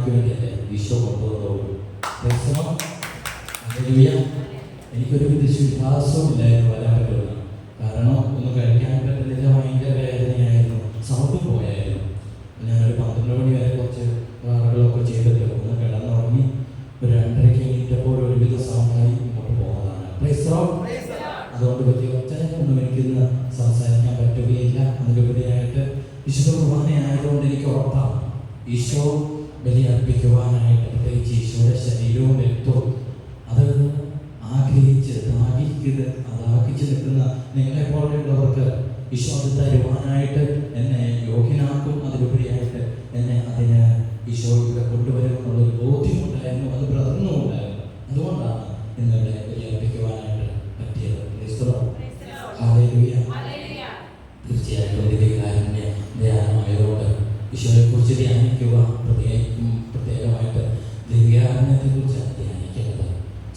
കുർബാനയ്ക്ക് വേണ്ടിയല്ലേ ഈശോ ഹല്ലേലൂയ. എനിക്കൊരു വിശ്വാസവും ഇല്ലായിരുന്നു വരാൻ പറ്റുമെന്ന് കാരണം ഒന്ന് കഴിക്കാൻ പറ്റുന്നില്ല ഭയങ്കര വേദനയായിരുന്നു. സൗണ്ട് പോയായിരുന്നു. ഞാനൊരു പന്ത്രണ്ട് മണി വരെ കുറച്ച് വാറുകളൊക്കെ ചെയ്തിട്ട് ഒന്ന് കിടന്നുറങ്ങി ഒരു രണ്ടരയ്ക്ക് എണീറ്റപ്പോൾ ഒരുവിധ സൗണ്ടായി ഇങ്ങോട്ട് പോകുന്നതാണ്. അതുകൊണ്ട് വലിയ ഒറ്റയൊന്നും എനിക്കിന്ന് സംസാരിക്കാൻ പറ്റുകയില്ല. അതിലുപരിയായിട്ട് വിശുദ്ധ കുർബാനയായതുകൊണ്ട് എനിക്ക് ഉറപ്പാണ്. ഈശോ ബലി അർപ്പിക്കുവാനായിട്ട് പ്രത്യേകിച്ച് ഈശോയുടെ ശരീരവും രക്തവും അത് ആഗ്രഹിച്ച് ദാഹിക്കുന്നത് അതാഹിച്ച് നിൽക്കുന്ന നിങ്ങളെ പോലെയുള്ളവർക്ക് ഈശോ അത് തരുവാനായിട്ട് എന്നെ യോഗ്യനാക്കും. അതിലുപരിയായിട്ട് എന്നെ അതിന് ഈശോ ഇവിടെ കൊണ്ടുവരുമെന്നുള്ളൊരു ബോധ്യമുണ്ടായിരുന്നു. അത് പ്രതർന്നുമുണ്ടായിരുന്നു അതുകൊണ്ടാണ് നിങ്ങളുടെ ബലിയർപ്പിക്കുവാനായിട്ട് പറ്റിയത്. തീർച്ചയായിട്ടും ദിവ്യകാരുണ്യ ധ്യാനമായതുകൊണ്ട് ഈശോയെ കുറിച്ച് ധ്യാനിക്കുക.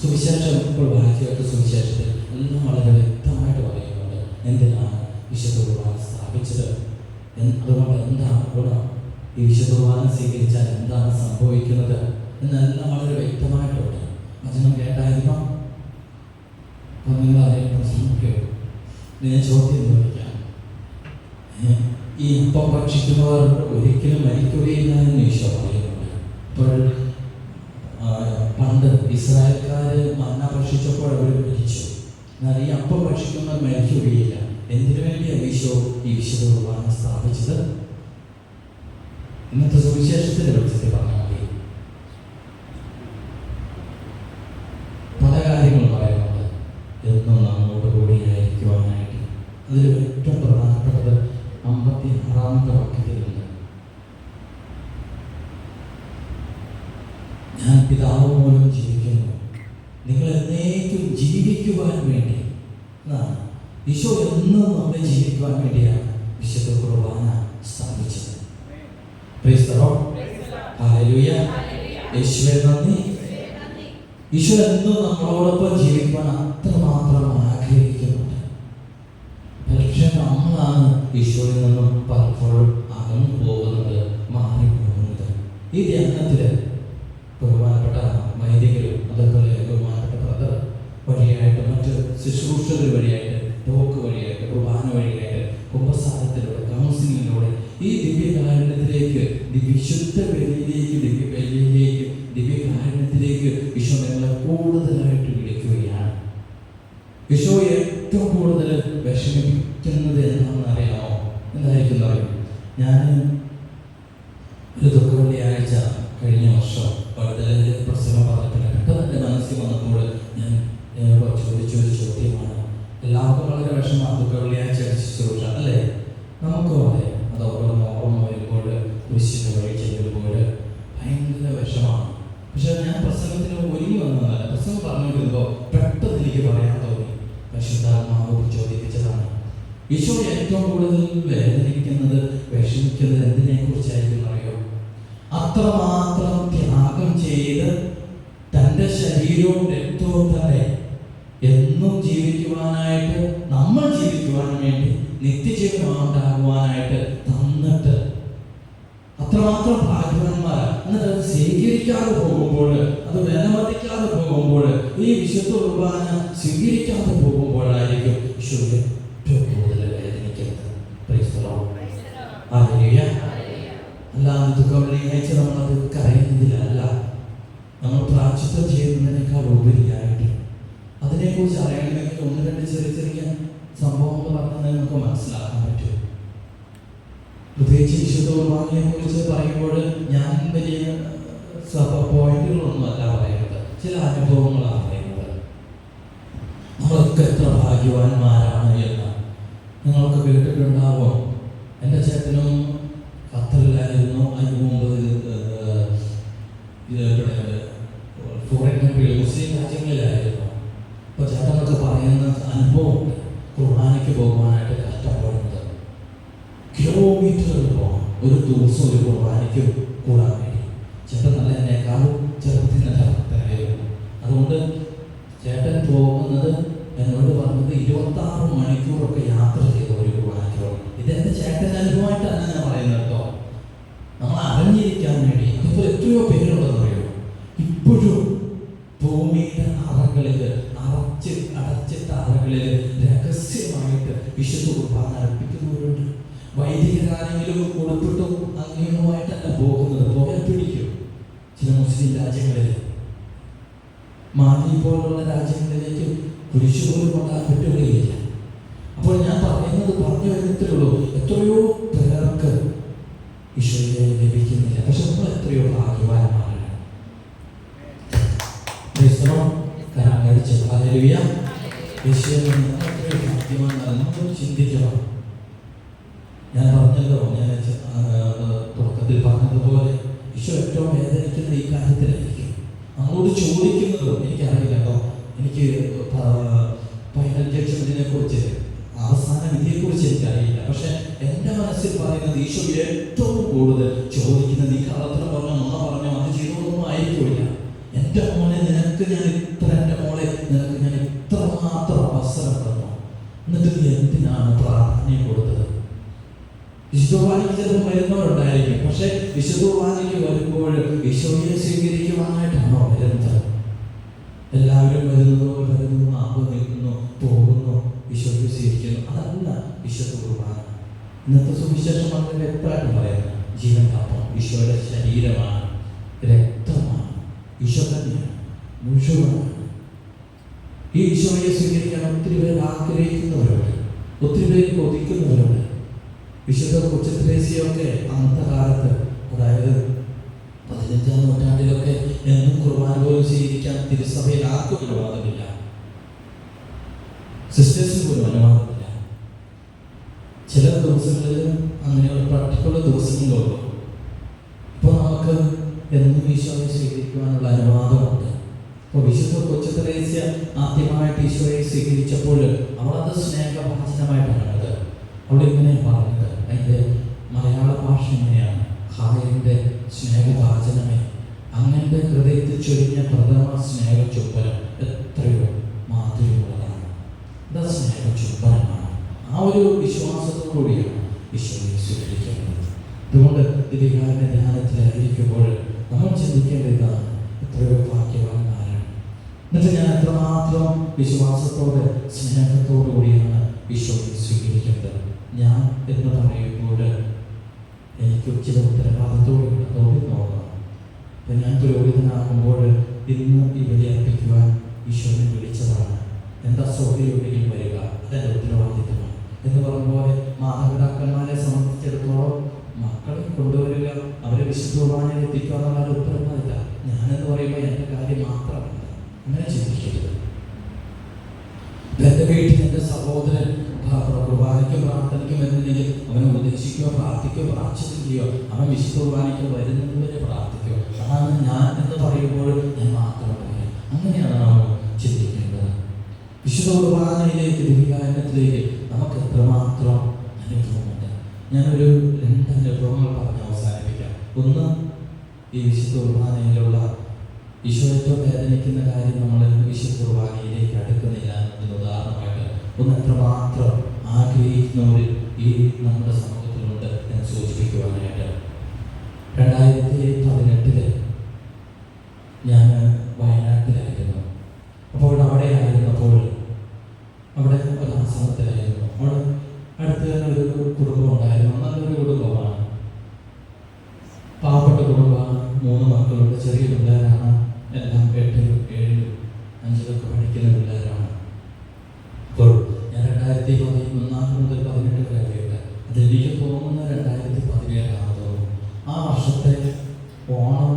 സുവിശേഷം ഇപ്പോൾ വായിച്ച സുവിശേഷത്തിൽ എല്ലാം വളരെ വ്യക്തമായിട്ട് പറയുന്നുണ്ട്. എന്തിനാണ് വിശുദ്ധ സ്ഥാപിച്ചത്? എന്ന് അതുകൊണ്ട് എന്താണ് ഗുണം? ഈ വിശുദ്ധ സ്വീകരിച്ചാൽ എന്താണ് സംഭവിക്കുന്നത്? എന്നെല്ലാം വളരെ വ്യക്തമായിട്ടുണ്ട്. വചനം കേട്ടായിരുന്നോ? അപ്പം നിങ്ങൾ അതേ പ്രശ്നം കേട്ടു. ഞാൻ ചോദ്യം ചോദിക്കാം ഈ അപ്പം ഭക്ഷിക്കുന്നവർ ഒരിക്കലും മരിക്കുകയില്ല എന്ന് ഈശോ പറയുന്നുണ്ട്. ഇപ്പോൾ പണ്ട് ഇസ്രായേൽക്കാർ മന്ന ഭക്ഷിച്ചപ്പോൾ അവർ മരിച്ചു. എന്നാൽ ഈ അപ്പം ഭക്ഷിക്കുന്നവർ മരിക്കുകയില്ല എന്തിനു വേണ്ടിയാണ് ഈശോ ഈ വിശുദ്ധ സ്ഥാപിച്ചത്? ഇന്നത്തെ സുവിശേഷത്തിന്റെ വെളിച്ചത്തിൽ പറഞ്ഞാൽ മതി. പല കാര്യങ്ങളും പറയുന്നുണ്ട് എന്നും നമ്മോട് കൂടിയായിരിക്കുവാനായിട്ട്. അതിൽ പിതാവ് മൂലം ജീവിക്കുന്നു. നിങ്ങൾ എന്നേക്കും ജീവിക്കുവാൻ വേണ്ടി എന്നാണ് ഈശോ എന്നും നമ്മളെ ജീവിക്കുവാൻ വേണ്ടിയാണ് വിശുദ്ധ കുർബാന സ്ഥാപിച്ചത്. യേശുവേ നന്ദി. ഈശോ എന്നും നമ്മളോടൊപ്പം ജീവിക്കുവാൻ അത്രമാത്രം ആഗ്രഹിക്കുന്നുണ്ട്. പക്ഷെ നമ്മളാണ് ഈശോയിൽ നിന്നും പലപ്പോഴും അകന്നു പോകുന്നത് മാറി പോകുന്നത് ഈ ധ്യാനത്തിൽ ബഹുമാനപ്പെട്ട വൈദികരും അതേപോലെ ബഹുമാനപ്പെട്ട ബ്രദർ വഴിയായിട്ട് മറ്റ് ശുശ്രൂഷകൾ വഴിയായിട്ട് ടോക്ക് വഴിയായിട്ട് കുർബാന വഴിയായിട്ട് കുംഭസാരത്തിലൂടെ കൗൺസിലിങ്ങിലൂടെ ഈ ദിവ്യകാരുണ്യത്തിലേക്ക് വിശുദ്ധ ബലിയിലേക്ക് ദിവ്യ ബലിയിലേക്ക് ദിവ്യകാരുണ്യത്തിലേക്ക് ഈശോ നിങ്ങളെ കൂടുതലായിട്ട് വിളിക്കുകയാണ് ഈശോ ഏറ്റവും കൂടുതൽ വിഷമിപ്പിക്കുന്നത് എന്താണെന്ന് അറിയാമോ എന്തായിരിക്കും അറിയും ഞാൻ ഒരു ദുഃഖ വെള്ളിയാഴ്ച കഴിഞ്ഞ വർഷം പടുതലിൽ പ്രസംഗം പറഞ്ഞപ്പോൾ പെട്ടെന്ന് എന്റെ മനസ്സിൽ വന്നപ്പോൾ ഞാൻ ഏഹ്, ചോദിച്ച ഒരു ചോദ്യമാണ് എല്ലാവർക്കും വളരെ വിഷമമാണ് ദുഃഖ വെള്ളിയാഴ്ച ശുശ്രൂഷ അല്ലേ നമുക്കും അതെ അത് ഓരോന്ന് ഓർമ്മ വരുമ്പോൾ കുരിശിന് വഴി ചെല്ലുമ്പോൾ ഭയങ്കര വിഷമാണ് പക്ഷെ ഞാൻ പ്രസംഗത്തിന് ഒരുങ്ങി വന്നതല്ല. പ്രസംഗം പറഞ്ഞുകൊണ്ടിരുന്നപ്പോൾ പെട്ടെന്ന് എനിക്ക് പറയാൻ തോന്നി. പരിശുദ്ധാത്മാവ് ചോദിപ്പിച്ചതാണ് ഈശോ ഏറ്റവും കൂടുതൽ വേദനിക്കുന്നത് വിഷമിക്കുന്നത് എന്തിനെ കുറിച്ചായിരിക്കും അറിയോ? അത്രമാത്രം ത്യാഗം ചെയ്ത് തന്റെ ശരീരവും രക്തവും തന്നെ എന്നും ജീവിക്കുവാനായിട്ട് നമ്മൾ ജീവിക്കുവാൻ വേണ്ടി നിത്യജീവനം തന്നിട്ട് അത്രമാത്രം ഭാഗ്യവാന്മാരാ എന്നിട്ട് അത് സ്വീകരിക്കാതെ പോകുമ്പോൾ അത് വിലമതിക്കാതെ പോകുമ്പോൾ ഈ വിശുദ്ധ കുർബാന സ്വീകരിക്കാതെ പോകുമ്പോഴായിരിക്കും ഈശോ ഏറ്റവും കൂടുതൽ വേദനിക്കുന്നത്. അല്ലാതെ ദുഃഖവെള്ളിയാഴ്ച നമ്മളത് കരയുന്നതിലല്ല. നമ്മൾ പ്രാച്ചിത്വം ചെയ്യുന്നതിനേക്കാൾ ഉപരിയായിട്ട്. അതിനെക്കുറിച്ച് അറിയണമെങ്കിൽ ഒന്ന് രണ്ട് ചെറിയ ചെറിയ സംഭവങ്ങൾ പറഞ്ഞാൽ നമുക്ക് മനസ്സിലാക്കാൻ പറ്റും. കുർബാനയെ കുറിച്ച് പറയുമ്പോൾ ഞാൻ വലിയ പോയിന്റുകളൊന്നും അല്ല പറയുന്നത്. ചില അനുഭവങ്ങളാണ് പറയുന്നത്. നമ്മളൊക്കെ എത്ര ഭാഗ്യവാന്മാരാണ് എന്ന് നിങ്ങൾക്ക് കേട്ടിട്ടുണ്ടാവും? എന്റെ ചേട്ടനും ഖത്തറിലായിരുന്നു. അതിന് മുമ്പ് ഫോറിൻ കൺട്രി മുസ്ലിം രാജ്യങ്ങളിലായിരുന്നു. അപ്പോൾ ചേട്ടനൊക്കെ പറയുന്ന അനുഭവമുണ്ട്. കുർബാനയ്ക്ക് പോകുവാനായിട്ട് ഒരു ദിവസം ഒരു കുർബാനയ്ക്കും കൂടാൻ വേണ്ടി ചേട്ടൻ നല്ല എന്നെക്കാളും ചെറുപ്പത്തിൽ നല്ല ഭക്തനായിരുന്നു. അതുകൊണ്ട് ചേട്ടൻ പോകുന്നത് എന്നോട് പറഞ്ഞത് ഇരുപത്തി ആറ് മണിക്കൂറൊക്കെ യാത്ര ചെയ്ത ഒരു കുർബാനയ്ക്കോളം ഇതെന്റെ ചേട്ടന്റെ അനുഭവമായിട്ടാണ് ഞാൻ പറയുന്നത് കേട്ടോ. നമ്മൾ അറിഞ്ഞിരിക്കാൻ വേണ്ടി. അതിപ്പോൾ എത്രയോ പേരുള്ളതെന്ന് അറിയുമോ ഇപ്പോഴും ഭൂമിയുടെ അറകളിൽ അടച്ച് അടച്ചിട്ട അറകളിൽ രഹസ്യമായിട്ട് വിശുദ്ധ കുർബാന അർപ്പിക്കുന്നവരുണ്ട്. വൈദികരാണെങ്കിലും കൊടുത്തിട്ടും അങ്ങനെയുമായിട്ടല്ല പോകുന്നത്. പോയാൽ പിടിക്കും ചില മുസ്ലിം രാജ്യങ്ങളിൽ. മാലി പോലുള്ള രാജ്യങ്ങളിലേക്ക് കുരിശുപോലും കൊണ്ടാൻ പറ്റുകയില്ല. അപ്പോൾ ഞാൻ പറയുന്നത് പറഞ്ഞു വരുന്നതിലുള്ളൂ എത്രയോ പേർക്ക് ഈശ്വരനെ ലഭിക്കുന്നില്ല. പക്ഷെ നമ്മൾ എത്രയോ ഭാഗ്യവാന്മാരാണ്. ക്രൈസ്തവം കരമടിച്ച് ഹല്ലേലൂയ ഈശോയെ നമ്മൾ എത്രയോ ഭാഗ്യവാന്മാരാണ് നമ്മൾ ചിന്തിക്കണം ഞാൻ പറഞ്ഞല്ലോ ഞാൻ തുടക്കത്തിൽ പറഞ്ഞതുപോലെ ഈശോ ഏറ്റവും വേദനിക്കുന്ന ഈ കാര്യത്തിലായിരിക്കും. നമ്മളോട് ചോദിക്കുന്നതും എനിക്കറിയില്ല കേട്ടോ. എനിക്ക് ഫൈനൽ ജഡ്ജ്മെന്റിനെ കുറിച്ച് അവസാന വിധിയെ കുറിച്ച് എനിക്കറിയില്ല. പക്ഷെ എന്റെ മനസ്സിൽ പറയുന്നത് ഈശോ ഏറ്റവും കൂടുതൽ ചോദിക്കുന്നത് ഈ കള്ളത്തിന് പറഞ്ഞോ നുണ പറഞ്ഞോ അത് ചെയ്തൊന്നും ആയിരിക്കില്ല. എന്റെ മോനെ നിനക്ക് ഞാൻ ഇത്ര എന്റെ മോളെ നിനക്ക് ഞാൻ ഇത്ര മാത്രം അവസരം തന്നു എന്നിട്ട് നീ എന്തിനാണ് പ്രാധാന്യം കൊടുത്തത്? വിശുദ്ധവാനിക്ക് ചിലപ്പോൾ വരുന്നവരുണ്ടായിരിക്കും. പക്ഷെ വിശുദ്ധവാനിക്ക് വരുമ്പോൾ ഈശോയെ സ്വീകരിക്കുവാനായിട്ടാണോ വരുന്നത്? എല്ലാവരും വരുന്നു വരുന്നു മാപ്പ് നിൽക്കുന്നു പോകുന്നു ഈശോയെ സ്വീകരിക്കുന്നു. അതല്ല വിശുദ്ധ കുർബാന ഇന്നത്തെ സുവിശേഷം വളരെ വ്യക്തമായിട്ട് പറയാം ജീവൻ കാപ്പം ശരീരമാണ് രക്തമാണ് ഈശോ തന്നെയാണ് ഈ ഈശോയെ സ്വീകരിക്കാൻ ഒത്തിരി പേർ ആഗ്രഹിക്കുന്നവരുണ്ട് ഒത്തിരി പേര് കൊതിക്കുന്നവരുണ്ട്. വിശുദ്ധ കൊച്ചുത്രേസ്യൊക്കെ അന്നത്തെ കാലത്ത് അതായത് പതിനഞ്ചാം നൂറ്റാണ്ടിലൊക്കെ എന്നും കുർബാന പോലും സ്വീകരിക്കാൻ തിരുസഭയിൽ ആർക്കും അനുവാദമില്ല. സിസ്റ്റേഴ്സിന് പോലും അനുവാദമില്ല. ചില ദിവസങ്ങളിൽ അങ്ങനെയുള്ള പർട്ടിക്കുലർ ദിവസങ്ങളുള്ളൂ ഇപ്പോൾ നമുക്ക് എന്നും ഈശോയെ സ്വീകരിക്കുവാനുള്ള അനുവാദമുണ്ട്. അപ്പോൾ വിശുദ്ധ കൊച്ചുത്രേസ്യ ആദ്യമായിട്ട് ഈശോയെ സ്വീകരിച്ചപ്പോൾ അവളത് സ്നേഹഭാഷണമായിട്ടാണ് അവിടെ ഇങ്ങനെ അതിന്റെ മലയാള ഭാഷ എങ്ങനെയാണ്? ഹായന്റെ സ്നേഹഭാചനമേ അങ്ങന്റെ ഹൃദയത്തിൽ ചൊരിഞ്ഞ പ്രഥമ സ്നേഹ എത്രയോ മാധുര്യമുള്ളതാണ്. ഇത് ആ ഒരു വിശ്വാസത്തോടുകൂടിയാണ് ഈശ്വരനെ സ്വീകരിക്കേണ്ടത്. അതുകൊണ്ട് ദിവികാരന്റെ ധ്യാനത്തിലായിരിക്കുമ്പോൾ നമ്മൾ ചിന്തിക്കേണ്ട ഇതാണ്. എത്രയോ ഭാഗ്യവാന്മാരാണ്. എന്നിട്ട് ഞാൻ എത്രമാത്രം വിശ്വാസത്തോടെ സ്നേഹത്തോടു കൂടിയാണ് ഈശോയെ സ്വീകരിക്കേണ്ടത്. ഞാൻ എന്ന് പറയുമ്പോൾ എനിക്ക് ചില ഉത്തരവാദിത്തോട് അതോടെ നോക്കണം ഞാൻ പുരോഹിതനാകുമ്പോൾ ഇന്ന് ഇവരെ അർപ്പിക്കുവാൻ ഈശോനെ വിളിച്ചതാണ്. എന്താ സൗകര്യമെങ്കിലും വരിക? അതെന്റെ ഉത്തരവാദിത്തമാണ് എന്ന് പറയുമ്പോൾ മാതാപിതാക്കന്മാരെ സംബന്ധിച്ചിടത്തോളം മക്കളെ കൊണ്ടുവരിക അവരെ വിശുദ്ധ കുർബാനയിൽ എത്തിക്കുക എന്നുള്ള ഉത്തരവാദിത്ത. ഞാനെന്ന് പറയുമ്പോൾ എന്റെ കാര്യം മാത്രമല്ല. അങ്ങനെ ചിന്തിക്കരുത്. വീട്ടിൽ എന്റെ സഹോദരൻ കുർബാനയ്ക്കോ പ്രാർത്ഥനയ്ക്കോ വരുന്നില്ലെങ്കിൽ അവനെ ഉപദേശിക്കുകയോ പ്രാർത്ഥിക്കുകയോ പ്രാർത്ഥിക്കുകയോ അവൻ വിശുദ്ധ കുർബാനയ്ക്കോ വരുന്നതുവരെ പ്രാർത്ഥിക്കുകയോ അതാണ് ഞാൻ എന്ന് പറയുമ്പോൾ ഞാൻ മാത്രം മാത്രമല്ല അങ്ങനെയാണ് നാം ചിന്തിക്കേണ്ടത്. വിശുദ്ധ കുർബാനയിലേക്ക് ദിവികാരണത്തിലേക്ക് നമുക്ക് എത്രമാത്രം അനുഭവമുണ്ട്? ഞാനൊരു രണ്ട് അനുഭവങ്ങൾ പറഞ്ഞ് അവസാനിപ്പിക്കാം. ഒന്ന് ഈ വിശുദ്ധ കുർബാനയിലുള്ള ഈശോ ഏറ്റവും വേദനിക്കുന്ന കാര്യം നമ്മൾ വിശുദ്ധ കുർബാനയിലേക്ക് അടുക്കുന്നില്ല എന്നതിന് ഉദാഹരണമായിട്ട് ഒന്ന് എത്രമാത്രം ആഗ്രഹിക്കുന്നവർ ഈ നമ്മുടെ സമൂഹത്തിലുണ്ട് എന്ന് സൂചിപ്പിക്കുവാനായിട്ട് രണ്ടായിരത്തി പതിനെട്ടിൽ ഞാൻ വയനാട്ടിലായിരുന്നു അപ്പോൾ അവിടെ ആയിരുന്നപ്പോൾ അവിടെ ഒരു ആശ്രമത്തിലായിരുന്നു അവിടെ അടുത്ത് തന്നെ ഒരു കുടുംബം ഉണ്ടായിരുന്നു നല്ലൊരു കുടുംബമാണ് പാവപ്പെട്ട കുടുംബമാണ് മൂന്ന് മക്കളുണ്ട് ചെറിയ പിള്ളേരാണ് എല്ലാം എട്ടിലും ഏഴിലും അഞ്ചിലൊക്കെ പഠിക്കുന്ന പിള്ളേരാണ് അപ്പോൾ ഞാൻ രണ്ടായിരത്തി പതിമൂന്നാം മുതൽ പതിനെട്ട് വരെ അറിയട്ടെ അതെനിക്ക് തോന്നുന്ന രണ്ടായിരത്തി പതിനേഴാണ് തോന്നുന്നു ആ വർഷത്തെ ഓണം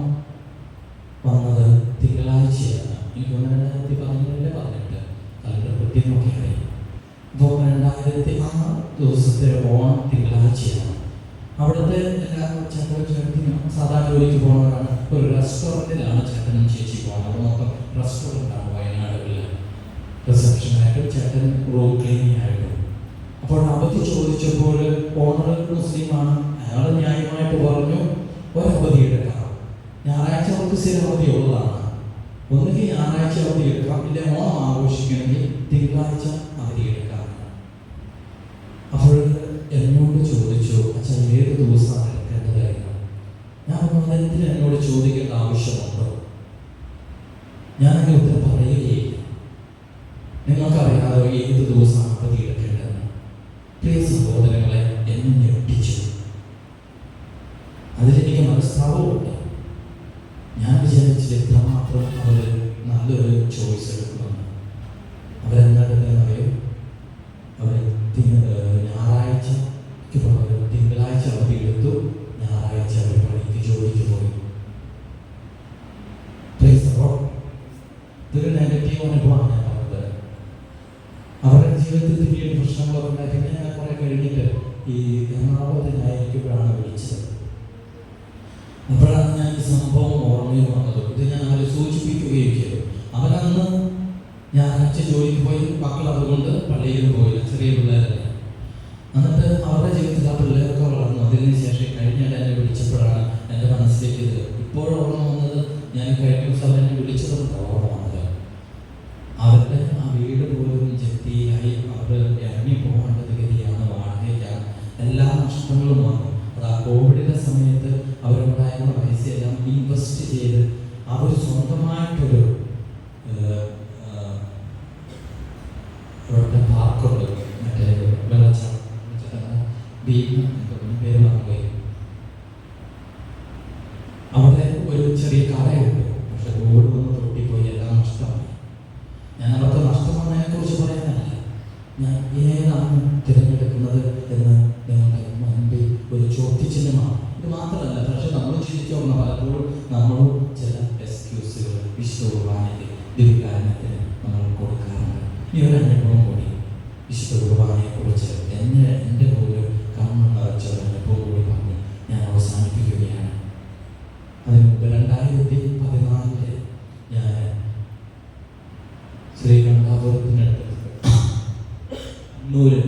വന്നത് തിങ്കളാഴ്ചയാണ് എനിക്ക് തോന്നുന്നു രണ്ടായിരത്തി പതിനേഴിലെ പതിനെട്ട് കൃത്യമൊക്കെ ആയി അപ്പോൾ രണ്ടായിരത്തി ആ ദിവസത്തെ ഓണം തിങ്കളാഴ്ചയാണ് അവിടുത്തെ എല്ലാ ചേട്ടൻ ചേട്ടനും സാധാരണ ജോലിക്ക് പോകുന്നവരാണ് ഒരു റെസ്റ്റോറന്റിലാണ് ചേട്ടനും ചേച്ചി പോകുന്നത് അപ്പോൾ മൊത്തം റെസ്റ്റോറന്റാണ് വയനാടുകളിൽ റിസപ്ഷനായിട്ടും ചേട്ടൻ റൂം ക്ലീനിങ് അപ്പോൾ അവധി ചോദിച്ചപ്പോൾ ഓണർ മുസ്ലിമാണ് അയാൾ ന്യായമായിട്ട് പറഞ്ഞു ഒരവധി എടുക്കാം ഞായറാഴ്ച അവർക്ക് സ്ഥിരം അവധി ഉള്ളതാണ് ഒന്നുകിൽ ഞായറാഴ്ച അവധി എടുക്കാം ഇല്ല ഓണം ആഘോഷിക്കണമെങ്കിൽ തിങ്കളാഴ്ച അവധി എടുക്കാം. അപ്പോൾ എന്നോട് ചോദിച്ചു അച്ഛൻ ഏത് ദിവസമാണ് എടുക്കേണ്ടതായിരുന്നു ഞാൻ പറഞ്ഞു എന്നോട് ചോദിക്കേണ്ട ആവശ്യമുണ്ടോ? ഞാൻ ഒത്തിരി പറയുകയില്ല. നിങ്ങൾക്കറിയാതെ ഏത് ദിവസമാണ് അവധി ഇതൊരു നെഗറ്റീവ് അനുഭവമാണ് ഞാൻ പറഞ്ഞത് അവരുടെ ജീവിതത്തിൽ വലിയ പ്രശ്നങ്ങളൊക്കെ ഉണ്ടാക്കി. ഞാൻ കുറെ കഴിഞ്ഞിട്ട് ഈ എറണാകുളത്ത് ഞാൻ വിളിച്ചത്. അപ്പോഴാണ് ഞാൻ ഈ സംഭവം ഓർമ്മയിൽ വന്നത്. ഇത് ഞാൻ അവരെ സൂചിപ്പിക്കുകയും ചെയ്തു അവരന്ന് ഞായറാഴ്ച ജോലിക്ക് പോയി മക്കൾ അതുകൊണ്ട് പള്ളിയിൽ പോയില്ല ചെറിയ പിള്ളേരല്ലേ. എന്നിട്ട് അവരുടെ ജീവിതത്തിൽ ആ പിള്ളേരൊക്കെ വളർന്നു. അതിനുശേഷം എന്നെ വിളിച്ചപ്പോഴാണ് എന്റെ മനസ്സിലേക്ക് ഇത്. ഇപ്പോഴും ഓർമ്മ വന്നത് ഞാൻ കഴിഞ്ഞ ദിവസം അവരെ വിളിച്ചതുകൊണ്ട് ഓർമ്മ വീട് പോലും ജപ്തിയായി അവർ ഇറങ്ങിപ്പോകേണ്ടത് ഗതിയാണ് വാടകയ്ക്കാണ് എല്ലാ നഷ്ടങ്ങളും വന്നു അത് ആ കോവിഡിന്റെ സമയത്ത് അവരുണ്ടായിരുന്ന പൈസയെല്ലാം ഇൻവെസ്റ്റ് ചെയ്ത് അവർ സ്വന്തമായിട്ടൊരു ഏഹ്, ഏഹ്, ഇവിടുത്തെ പാർക്കുണ്ട് മറ്റേ വെള്ളച്ചാട്ടം വെള്ളച്ചാട്ടം ഭീമ എന്തോ പേര് മറന്നുപോയി അവിടെ ഒരു ചെറിയ കടയുണ്ട് പക്ഷെ റോഡ് വന്ന് തൊട്ടിപ്പോയി എല്ലാം നഷ്ടമായി ഞാൻ അവർക്ക് നഷ്ടമായതിനെ കുറിച്ച് പറയാനല്ല ഞാൻ ഏതാണ് തിരഞ്ഞെടുക്കുന്നത് എന്ന് നിങ്ങളുടെ മുൻപിൽ ഒരു ചോദ്യചിഹ്നമാണ് ഇത് മാത്രമല്ല പക്ഷെ നമ്മൾ ചിന്തിച്ചോർന്ന പലപ്പോഴും നമ്മളും ചില എക്സ്ക്യൂസുകൾ വിശുദ്ധ കുർബാനയ്ക്ക് ദിവ്യകാരണത്തിന് നമ്മൾ കൊടുക്കാറുണ്ട്. ഈ ഒരു അനുഭവം കൂടി. വിശുദ്ധ കുർബാനയെ കുറിച്ച് എന്നെ എന്റെ പോലും കണ്ണ് നിറച്ച ഒരു അനുഭവം കൂടി പറഞ്ഞ് ഞാൻ അവസാനിപ്പിക്കുകയാണ്. അതിന് മുമ്പ് രണ്ടായിരത്തി പതിനാലിൽ ഞാൻ ശ്രീകണ്ഠാപുരത്തിനടുത്ത് കണ്ണൂര്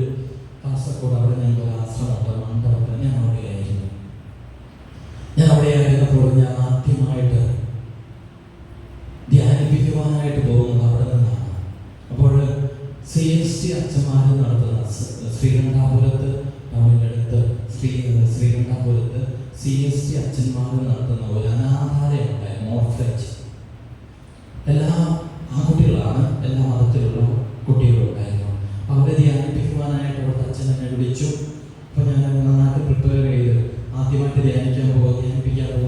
കാസർഗോഡ് അവിടെ ഞങ്ങൾക്ക് ഒരു ആശ്രമമുണ്ട് മണ്ഡപത്തിൽ ഞാൻ അവിടെയായിരുന്നു ഞാൻ അവിടെയായിരുന്നപ്പോൾ ഞാൻ ആദ്യമായിട്ട് ധ്യാനിപ്പിക്കുവാനായിട്ട് പോകുന്നത് അവിടെ നിന്നാണ് അപ്പോൾ സി എസ് അച്ഛന്മാർ നടത്തുന്ന ശ്രീകണ്ഠാപുരത്ത് ടൗണിന്റെ അടുത്ത് ശ്രീ ശ്രീകണ്ഠാപുരത്ത് സി എസ് ടി അച്ഛന്മാർ നടത്തുന്ന ഒരു അനാഥാലയമുണ്ടായിരുന്നു ഓർഫേജ് എല്ലാ ആൺകുട്ടികളാണ് എല്ലാ മതത്തിലുള്ള കുട്ടികളുണ്ടായിരുന്നു. അവരെ ധ്യാനിപ്പിക്കുവാനായിട്ട് അവിടുത്തെ അച്ഛൻ എന്നെ വിളിച്ചു. അപ്പോൾ ഞാൻ നന്നായിട്ട് പ്രിപ്പയർ ചെയ്ത് ആദ്യമായിട്ട് ധ്യാനിക്കാൻ പോകുക ധ്യാനിപ്പിക്കാൻ പോകുന്നതായതുകൊണ്ട്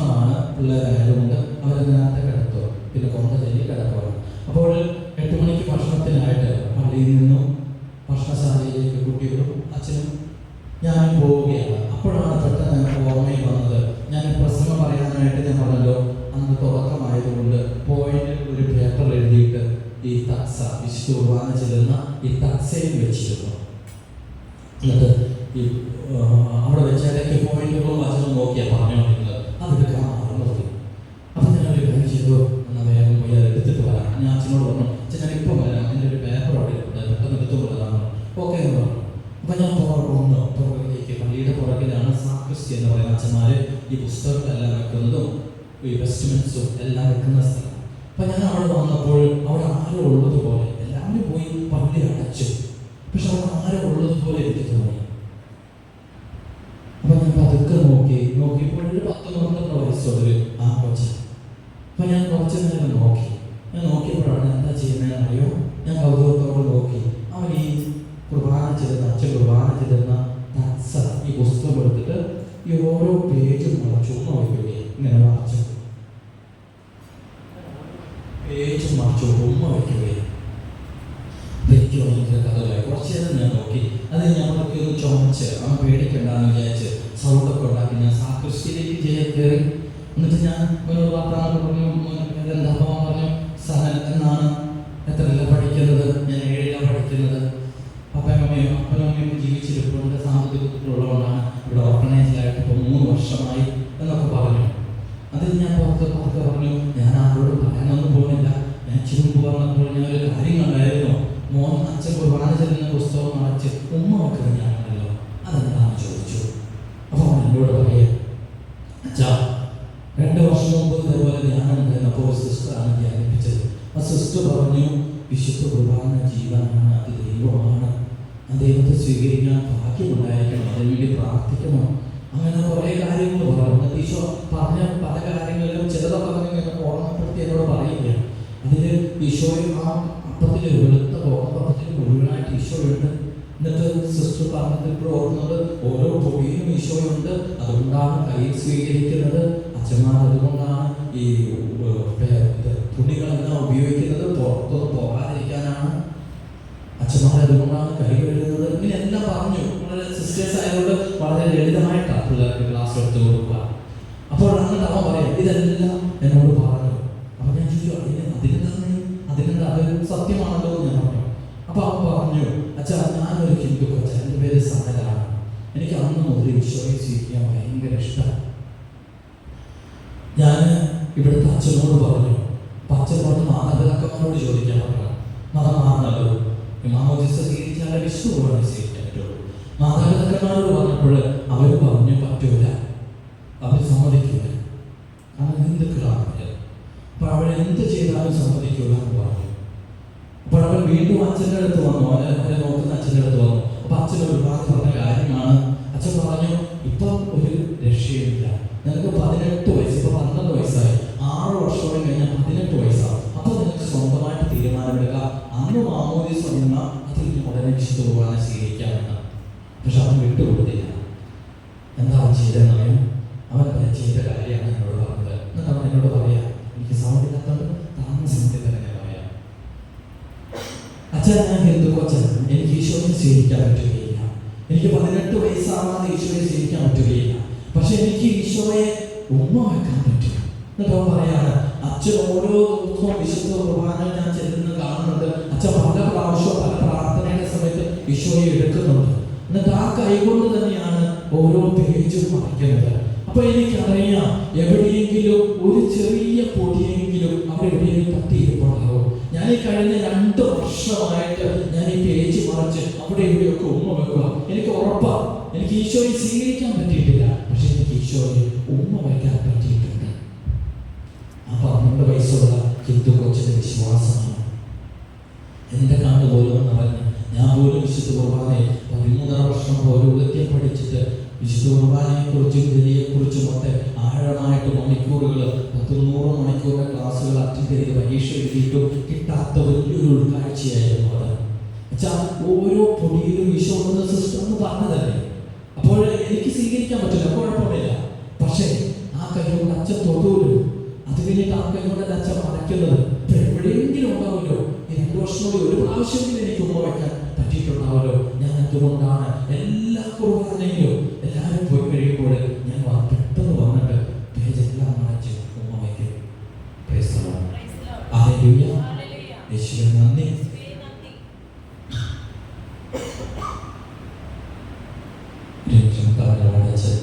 ഭക്ഷണമാണ് പിള്ളേരായതുകൊണ്ട് അവരതിനകത്ത് കിടത്തുക പിന്നെ കൊണ്ട ചെല്ലി കിടക്കുക അപ്പോൾ എട്ട് മണിക്ക് ഭക്ഷണത്തിനായിട്ട് പള്ളിയിൽ നിന്നും ഭക്ഷണശാലയിലേക്ക് കുട്ടികളും അച്ഛനും ഞാനും പോവുകയാണ്. അപ്പോഴാണ് പെട്ടെന്ന് ഞങ്ങൾക്ക് ഓർമ്മയിൽ വന്നത്. ഞാൻ പ്രസംഗം പറയാനായിട്ട് ഞാൻ പറഞ്ഞല്ലോ. അന്ന് തുടക്കമായതുകൊണ്ട് പോയിന്റ് ഒരു പേപ്പർ എഴുതിയിട്ട് ഈ തക്സ വിശുദ്ധ കുർബാന ചെല്ലുന്ന ഈ തക്സയും വെച്ചിരുന്നു എന്നിട്ട് ഈ ആ, അവിടെ വെച്ച് ഇടയ്ക്ക് പോയിന്റുകളും വചനം നോക്കിയാൽ പറഞ്ഞുകൊണ്ടിരുന്നത് അതെടുക്കാൻ മറന്നുപോയി അപ്പം ഞാൻ ഒരു കാര്യം ചെയ്തു എന്നാൽ വേഗം പോയി അത് എടുത്തിട്ട് വരാം ഞാൻ അച്ഛനോട് പറഞ്ഞു അച്ഛൻ ഞാൻ ഇപ്പം വരാം എന്റെ ഒരു പേപ്പർ അവിടെ ഉണ്ട് പെട്ടെന്ന് എടുത്തു കൊള്ളാം ഓക്കെ എന്ന് പറഞ്ഞു അപ്പം ഞാൻ പുറകെ വന്നു പുറകിലേക്ക് പള്ളിയുടെ പുറകിലാണ് സാക്രിസ്റ്റി എന്ന് പറയുന്ന അച്ഛന്മാർ പുസ്തകം എല്ലാം വെക്കുന്നതും ഈ വെസ്റ്റ്മെൻസും എല്ലാം വെക്കുന്ന സ്ഥലം. അപ്പം ഞാൻ അവിടെ വന്നപ്പോൾ അവിടെ ആരോ ഉള്ളതുപോലെ എല്ലാവരും പോയി പള്ളി അടച്ചു. പക്ഷെ അവിടെ ആരോ ഉള്ളതുപോലെ എനിക്ക് തോന്നി. അപ്പൊ ഞാൻ പതുക്കെ നോക്കി നോക്കിയപ്പോൾ ഒരു പത്ത് പന്ത്രണ്ട് വയസ്സുള്ളൊരു ആ കൊച്ച. അപ്പൊ ഞാൻ കുറച്ച് നേരം നോക്കി. ഞാൻ നോക്കിയപ്പോഴാണ് എന്താ ചെയ്യുന്നതെന്ന് അറിയോ? ഞാൻ കൗതുകത്തോടെ നോക്കി. അവൻ ഈ കുർബാന ചെയ്തെന്ന അച്ഛൻ കുർബാന ചെയ്തെന്ന ഈ പുസ്തകം എടുത്തിട്ട് ഈ ഓരോ പേജും മറച്ചു വയ്ക്കുകയും ഇങ്ങനെ മറച്ചു പേജ് മറച്ചു ഉമ്മ വയ്ക്കുകയും. ഭയങ്കര കഥകളായി കുറച്ച് നേരം ഞാൻ നോക്കി. അത് ഞങ്ങളൊക്കെ ഒന്ന് ആ പേടിക്കണ്ടെന്ന് വിചാരിച്ച് സൗണ്ടൊക്കെ ഉണ്ടാക്കി ഞാൻ സാക്രിസ്റ്റിയിലേക്ക് ചെയ്യാൻ കയറി. എന്നിട്ട് ഞാൻ ഒരു വർത്തമാനം പറഞ്ഞു എന്താ പറഞ്ഞു എന്നാണ്? എത്രയല്ല പഠിക്കുന്നത്? ഞാൻ ഏഴിലാണ് പഠിക്കുന്നത്. അപ്പനും അമ്മയും അപ്പനും അമ്മയും അതിൽ ഞാൻ പുറത്ത് പുറത്ത് പറഞ്ഞു ഞാൻ ആരോട് പറയാനൊന്നും പോകുന്നില്ല ഞാൻ ഇച്ചിരി പറഞ്ഞപ്പോൾ ഞാൻ ഒരു കാര്യം കണ്ടായിരുന്നു. മോൻ അച്ഛൻ കുർബാന ചെല്ലുന്ന പുസ്തകം അടച്ച് ഉമ്മ വെക്കുന്നത് ഞാനാണല്ലോ അതെന്താണെന്ന് ചോദിച്ചു. അപ്പോൾ എന്നോട് പറയാ അച്ഛാ രണ്ട് വർഷം മുമ്പ് ഇതേപോലെ ധ്യാനം ഉണ്ടായിരുന്നപ്പോൾ ഒരു സിസ്റ്ററാണ് ധ്യാനിപ്പിച്ചത് ആ സിസ്റ്റർ പറഞ്ഞു വിശുദ്ധ കുർബാന ജീവനാണ് അത് ദൈവമാണ്. ആ ദൈവത്തെ സ്വീകരിക്കാൻ ഭാഗ്യമുണ്ടായിരിക്കണം അതിനുവേണ്ടി പ്രാർത്ഥിക്കണം. അങ്ങനെ കുറേ കാര്യങ്ങൾ പറഞ്ഞു. ഈശോ പറഞ്ഞ പല ഈശോയെ ആ അപ്പത്തിൽ വെളുത്ത ഓണപ്പത്തിൽ മുഴുവനായിട്ട് ഈശോയുണ്ട്. എന്നിട്ട് സിസ്റ്റർ പറഞ്ഞതിൽ ഓർക്കുന്നത് ഓരോ പൊടിയിലും ഈശോയുണ്ട്. അതുകൊണ്ടാണ് കയ്യിൽ സ്വീകരിക്കുന്നത്. അച്ഛന്മാർ അതുകൊണ്ടാണ് ഈ തുണികളെല്ലാം ഉപയോഗിക്കുന്നത്. പുറത്തൊന്ന് പോകാതിരിക്കാനാണ്. അച്ഛന്മാർ അതുകൊണ്ടാണ് കൈ കഴുകുന്നത്. ഇങ്ങനെയെല്ലാം പറഞ്ഞു. വളരെ സിസ്റ്റേഴ്സ് ആയതുകൊണ്ട് വളരെ ലളിതമായിട്ടാണ് പിള്ളേർക്ക് ക്ലാസ് എടുത്ത് കൊടുക്കുക. അപ്പോൾ എന്നിട്ട് അവ പറയാം ഇതെല്ലാം എന്നോട് പറഞ്ഞു പറഞ്ഞു അച്ഛാ ഞാനൊരു ഹിന്ദു കൊച്ച എന്റെ പേര് സമരാണ്. എനിക്ക് അന്ന് മുതൽ ഈശോയെ ജീവിക്കാൻ ഭയങ്കര ഇഷ്ടമാണ്. ഞാൻ ഇവിടുത്തെ അച്ഛനോട് പറഞ്ഞു പച്ചപ്പോട്ട് മാതാപിതാക്കന്മാരോട് ചോദിക്കാൻ പറഞ്ഞു മതം മാറുന്നല്ലോ സ്വീകരിച്ചാലേ വിഷ്ണുവാണ് സ്വീകരിക്കാൻ പറ്റുള്ളൂ മാതാപിതാക്കന്മാരോട് പറഞ്ഞപ്പോൾ അവർ പറഞ്ഞു പറ്റൂല. അവർ സമ്മതിക്കൂല. കാരണം ഹിന്ദുക്കളാണ് അപ്പോൾ എന്ത് ചെയ്താലും സമ്മതിക്കൂല എന്ന് പറഞ്ഞു. വീണ്ടും അച്ഛന്റെ അടുത്ത് വന്നു. അവനെ അവനെ നോക്കുന്ന അച്ഛന്റെ അടുത്ത് വന്നു. അപ്പൊ അച്ഛൻ ഒരുപാട് പറഞ്ഞ കാര്യമാണ്. അച്ഛൻ പറഞ്ഞു ഇപ്പൊ ഒരു രക്ഷയുമില്ല. നിനക്ക് പതിനെട്ട് വയസ്സ് ഇപ്പൊ പന്ത്രണ്ട് വയസ്സായി. ആറ് വർഷമായി കഴിഞ്ഞാൽ പതിനെട്ട് വയസ്സാണ് അപ്പൊ നിനക്ക് സ്വന്തമായിട്ട് തീരുമാനമെടുക്കാം. അന്ന് മാമോദീസ് എന്ന അതിൽ ഉടനെ വിശുദ്ധ കുർബാന സ്വീകരിക്കാമെന്ന്. പക്ഷെ അവൻ വിട്ടുകൊടുത്തില്ല. എന്താ അവൻ അവൻ ചെയ്ത കാര്യമാണ് എന്നോട് പറഞ്ഞത്. എന്നിട്ട് അവൻ എന്നോട് പറയാ എനിക്ക് സൗണ്ടില്ലാത്തത് താമസത്തിൽ തന്നെ പറയാം അച്ഛൻ ഞാൻ കൊച്ചൻ. എനിക്ക് ഈശോയെ സ്വീകരിക്കാൻ പറ്റുകയില്ല. എനിക്ക് പതിനെട്ട് വയസ്സാവാതെ ഈശോയെ സ്വീകരിക്കാൻ പറ്റുകയില്ല. പക്ഷെ എനിക്ക് ഈശോയെ ഉമ്മ വെക്കാൻ പറ്റും. എന്നിട്ട് പറയാണ് അച്ഛൻ ഓരോ ദിവസവും വിശുദ്ധ കുർബാന ഞാൻ ചെല്ലുന്ന കാണുന്നുണ്ട്. അച്ഛൻ പല പ്രാവശ്യവും പല പ്രാർത്ഥനയുടെ സമയത്ത് ഈശോയെ എടുക്കുന്നുണ്ട്. എന്നിട്ട് ആ കൈകൊണ്ട് തന്നെയാണ് ഓരോ പേജും മറിക്കുന്നത് അപ്പൊ എനിക്കറിയാം എവിടെയെങ്കിലും ഒരു ചെറിയ പൊടിയെങ്കിലും അവിടെ എവിടെയെങ്കിലും തട്ടിയിരിപ്പുണ്ടാവും. ഞാൻ ഈ കഴിഞ്ഞ രണ്ട് വർഷമായിട്ട് ഞാൻ ഈ പേജ് മറിച്ച് അവിടെ ഇവിടെയൊക്കെ ഉമ്മ വെക്കുക. എനിക്ക് ഉറപ്പാണ് എനിക്ക് ഈശോയെ സ്വീകരിക്കാൻ പറ്റിയിട്ടില്ല. പക്ഷെ എനിക്ക് ഈശോയെ ഉമ്മ വയ്ക്കാൻ പറ്റിയിട്ടുണ്ട്. ആ പന്ത്രണ്ട് വയസ്സുള്ള ഹിന്ദു കൊച്ചിന്റെ വിശ്വാസമാണ്. എന്റെ കണ്ണ് പോലും പറഞ്ഞു ഞാൻ പോലും വിശുദ്ധ കുർബാനയെ പതിമൂന്നര വർഷം പൗരോഹിത്യം പഠിച്ചിട്ട് വിശുദ്ധ കുർബാനയെ കുറിച്ചും ഇതിനെ കുറിച്ചും ഒക്കെ ആഴമായിട്ട് മണിക്കൂറുകൾ പത്ത് നൂറ് മണിക്കൂറിന്റെ ക്ലാസ്സുകൾ ചെയ്ത് പരീക്ഷ എഴുതിയിട്ടും കിട്ടാത്ത വലിയൊരു ഉൾക്കാഴ്ചയായിരുന്നു അത്. വെച്ചാൽ ഓരോ പൊടിയിലും ഈശോ എന്ന സിസ്റ്റം എന്ന് പറഞ്ഞതല്ലേ? അപ്പോൾ എനിക്ക് സ്വീകരിക്കാൻ പറ്റില്ല കുഴപ്പമില്ല. പക്ഷേ ആ കൈകൊണ്ട് അച്ഛൻ തൊടൂലും അത് കഴിഞ്ഞിട്ട് ആ കൈകൊണ്ട് അച്ഛൻ മറയ്ക്കുന്നത് ഇപ്പൊ എവിടെയെങ്കിലും ഉണ്ടാവുമല്ലോ. രണ്ടു വർഷം കൂടി ഒരു പ്രാവശ്യമെങ്കിലും എനിക്ക് ഉമ്മ വയ്ക്കാൻ പറ്റിയിട്ടുണ്ടാവുമല്ലോ. ഞാൻ എന്തുകൊണ്ടാണ് എല്ലാ കുർബാനയിലും जनता लड़ाई चल